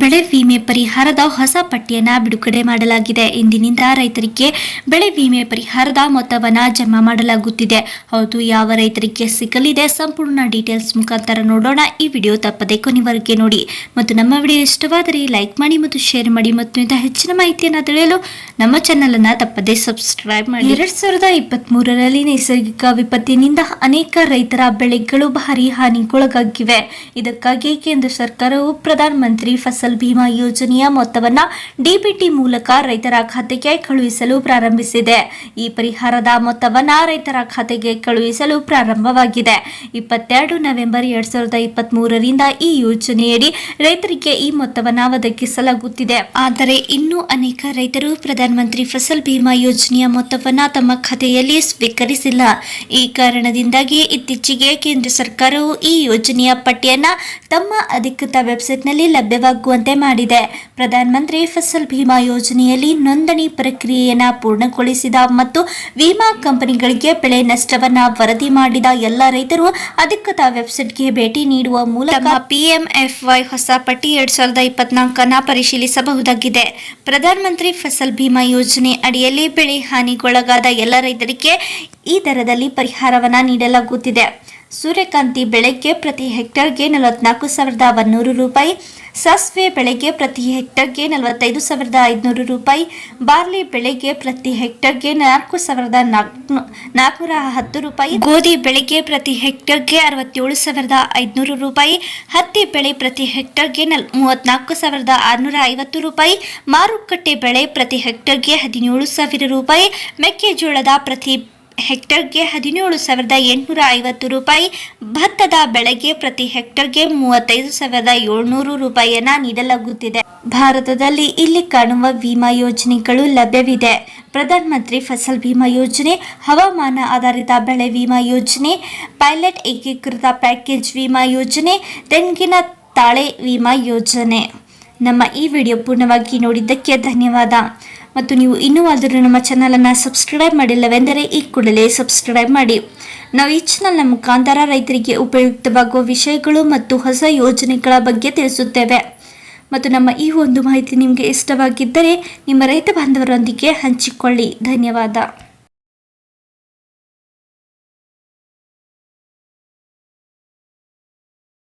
ಬೆಳೆ ವಿಮೆ ಪರಿಹಾರದ ಹೊಸ ಪಟ್ಟಿಯನ್ನು ಬಿಡುಗಡೆ ಮಾಡಲಾಗಿದೆ. ಇಂದಿನಿಂದ ರೈತರಿಗೆ ಬೆಳೆ ವಿಮೆ ಪರಿಹಾರದ ಮೊತ್ತವನ್ನು ಜಮಾ ಮಾಡಲಾಗುತ್ತಿದೆ. ಹೌದು, ಯಾವ ರೈತರಿಗೆ ಸಿಗಲಿದೆ ಸಂಪೂರ್ಣ ಡೀಟೇಲ್ಸ್ ಮುಖಾಂತರ ನೋಡೋಣ. ಈ ವಿಡಿಯೋ ತಪ್ಪದೆ ಕೊನೆವರೆಗೆ ನೋಡಿ. ಮತ್ತು ನಮ್ಮ ವಿಡಿಯೋ ಇಷ್ಟವಾದರೆ ಲೈಕ್ ಮಾಡಿ ಮತ್ತು ಶೇರ್ ಮಾಡಿ. ಮತ್ತು ಇಂಥ ಹೆಚ್ಚಿನ ಮಾಹಿತಿಯನ್ನು ತಿಳಿಯಲು ನಮ್ಮ ಚಾನೆಲ್ ಅನ್ನು ತಪ್ಪದೆ ಸಬ್ಸ್ಕ್ರೈಬ್ ಮಾಡಿ. ಎರಡ್ ಸಾವಿರದ ಇಪ್ಪತ್ತ್ ಮೂರರಲ್ಲಿ ನೈಸರ್ಗಿಕ ವಿಪತ್ತಿನಿಂದ ಅನೇಕ ರೈತರ ಬೆಳೆಗಳು ಭಾರಿ ಹಾನಿಗೊಳಗಾಗಿವೆ. ಇದಕ್ಕಾಗಿ ಕೇಂದ್ರ ಸರ್ಕಾರವು ಪ್ರಧಾನ ಮಂತ್ರಿ ಫಸಲ್ ಭೀಮಾ ಯೋಜನೆಯ ಮೊತ್ತವನ್ನು ಡಿಬಿಟಿ ಮೂಲಕ ರೈತರ ಖಾತೆಗೆ ಕಳುಹಿಸಲು ಪ್ರಾರಂಭಿಸಿದೆ. ಈ ಪರಿಹಾರದ ಮೊತ್ತವನ್ನ ರೈತರ ಖಾತೆಗೆ ಕಳುಹಿಸಲು ಪ್ರಾರಂಭವಾಗಿದೆ. ಇಪ್ಪತ್ತೆರಡು ನವೆಂಬರ್ ಎರಡ್ ಸಾವಿರದ ಇಪ್ಪತ್ತ್ ಮೂರರಿಂದ ಈ ಯೋಜನೆಯಡಿ ರೈತರಿಗೆ ಈ ಮೊತ್ತವನ್ನು ಒದಗಿಸಲಾಗುತ್ತಿದೆ. ಆದರೆ ಇನ್ನೂ ಅನೇಕ ರೈತರು ಪ್ರಧಾನಮಂತ್ರಿ ಫಸಲ್ ಭೀಮಾ ಯೋಜನೆಯ ಮೊತ್ತವನ್ನು ತಮ್ಮ ಖಾತೆಯಲ್ಲಿ ಸ್ವೀಕರಿಸಿಲ್ಲ. ಈ ಕಾರಣದಿಂದಾಗಿ ಇತ್ತೀಚೆಗೆ ಕೇಂದ್ರ ಸರ್ಕಾರವು ಈ ಯೋಜನೆಯ ಪಟ್ಟಿಯನ್ನು ತಮ್ಮ ಅಧಿಕೃತ ವೆಬ್ಸೈಟ್ನಲ್ಲಿ ಲಭ್ಯವಾಗುವಂತೆ ಮಾಡಿದೆ. ಪ್ರಧಾನಮಂತ್ರಿ ಫಸಲ್ ಭೀಮಾ ಯೋಜನೆಯಲ್ಲಿ ನೋಂದಣಿ ಪ್ರಕ್ರಿಯೆಯನ್ನು ಪೂರ್ಣಗೊಳಿಸಿದ ಮತ್ತು ವಿಮಾ ಕಂಪನಿಗಳಿಗೆ ಬೆಳೆ ನಷ್ಟವನ್ನು ವರದಿ ಮಾಡಿದ ಎಲ್ಲ ರೈತರು ಅಧಿಕೃತ ವೆಬ್ಸೈಟ್ಗೆ ಭೇಟಿ ನೀಡುವ ಮೂಲಕ ಪಿಎಂಎಫ್ವೈ ಹೊಸ ಪಟ್ಟಿ ಎರಡ್ ಸಾವಿರದ ಇಪ್ಪತ್ನಾಲ್ಕನ್ನು ಪರಿಶೀಲಿಸಬಹುದಾಗಿದೆ. ಪ್ರಧಾನಮಂತ್ರಿ ಫಸಲ್ ಭೀಮಾ ಯೋಜನೆ ಅಡಿಯಲ್ಲಿ ಬೆಳೆ ಹಾನಿಗೊಳಗಾದ ಎಲ್ಲ ರೈತರಿಗೆ ಈ ದರದಲ್ಲಿ ಪರಿಹಾರವನ್ನು ನೀಡಲಾಗುತ್ತಿದೆ. ಸೂರ್ಯಕಾಂತಿ ಬೆಳೆಗೆ ಪ್ರತಿ ಹೆಕ್ಟರ್ಗೆ ನಲವತ್ನಾಲ್ಕು ಸಾವಿರದ ಒಂದೂರು ರೂಪಾಯಿ, ಸಾಸಿವೆ ಬೆಳೆಗೆ ಪ್ರತಿ ಹೆಕ್ಟರ್ಗೆ ನಲವತ್ತೈದು ಸಾವಿರದ ಐದುನೂರು ರೂಪಾಯಿ, ಬಾರ್ಲಿ ಬೆಳೆಗೆ ಪ್ರತಿ ಹೆಕ್ಟರ್ಗೆ ನಾಲ್ಕು ಸಾವಿರದ ನಾಲ್ಕು, ನಾಲ್ಕುನೂರ ಹತ್ತು ರೂಪಾಯಿ, ಗೋಧಿ ಬೆಳೆಗೆ ಪ್ರತಿ ಹೆಕ್ಟರ್ಗೆ ಅರವತ್ತೇಳು ಸಾವಿರದ ಐದುನೂರು ರೂಪಾಯಿ, ಹತ್ತಿ ಬೆಳೆ ಪ್ರತಿ ಹೆಕ್ಟರ್ಗೆ ನಲ್, ಮೂವತ್ನಾಲ್ಕು ಸಾವಿರದ ಆರುನೂರ ಐವತ್ತು ರೂಪಾಯಿ, ಮಾರುಕಟ್ಟೆ ಬೆಳೆ ಪ್ರತಿ ಹೆಕ್ಟರ್ಗೆ ಹದಿನೇಳು ಸಾವಿರ ರೂಪಾಯಿ, ಮೆಕ್ಕೆಜೋಳದ ಪ್ರತಿ ಹೆಕ್ಟರ್ಗೆ ಹದಿನೇಳು ಸಾವಿರದ ಎಂಟುನೂರ ಐವತ್ತು ರೂಪಾಯಿ, ಭತ್ತದ ಬೆಳೆಗೆ ಪ್ರತಿ ಹೆಕ್ಟರ್ಗೆ ಮೂವತ್ತೈದು ಸಾವಿರದ ಏಳ್ನೂರು ರೂಪಾಯಿಯನ್ನ ನೀಡಲಾಗುತ್ತಿದೆ. ಭಾರತದಲ್ಲಿ ಇಲ್ಲಿ ಕಾಣುವ ವಿಮಾ ಯೋಜನೆಗಳು ಲಭ್ಯವಿದೆ. ಪ್ರಧಾನಮಂತ್ರಿ ಫಸಲ್ ಬಿಮಾ ಯೋಜನೆ, ಹವಾಮಾನ ಆಧಾರಿತ ಬೆಳೆ ವಿಮಾ ಯೋಜನೆ, ಪೈಲಟ್ ಏಕೀಕೃತ ಪ್ಯಾಕೇಜ್ ವಿಮಾ ಯೋಜನೆ, ತೆಂಗಿನ ತಾಳೆ ವಿಮಾ ಯೋಜನೆ. ನಮ್ಮ ಈ ವಿಡಿಯೋ ಪೂರ್ಣವಾಗಿ ನೋಡಿದ್ದಕ್ಕೆ ಧನ್ಯವಾದ. ಮತ್ತು ನೀವು ಇನ್ನೂ ಆದರೂ ನಮ್ಮ ಚಾನಲನ್ನು ಸಬ್ಸ್ಕ್ರೈಬ್ ಮಾಡಿಲ್ಲವೆಂದರೆ ಈ ಕೂಡಲೇ ಸಬ್ಸ್ಕ್ರೈಬ್ ಮಾಡಿ. ನಾವು ಈ ಚಾನಲ್ನ ಮುಖಾಂತರ ರೈತರಿಗೆ ಉಪಯುಕ್ತವಾಗುವ ವಿಷಯಗಳು ಮತ್ತು ಹೊಸ ಯೋಜನೆಗಳ ಬಗ್ಗೆ ತಿಳಿಸುತ್ತೇವೆ. ಮತ್ತು ನಮ್ಮ ಈ ಒಂದು ಮಾಹಿತಿ ನಿಮಗೆ ಇಷ್ಟವಾಗಿದ್ದರೆ ನಿಮ್ಮ ರೈತ ಬಾಂಧವರೊಂದಿಗೆ ಹಂಚಿಕೊಳ್ಳಿ. ಧನ್ಯವಾದ.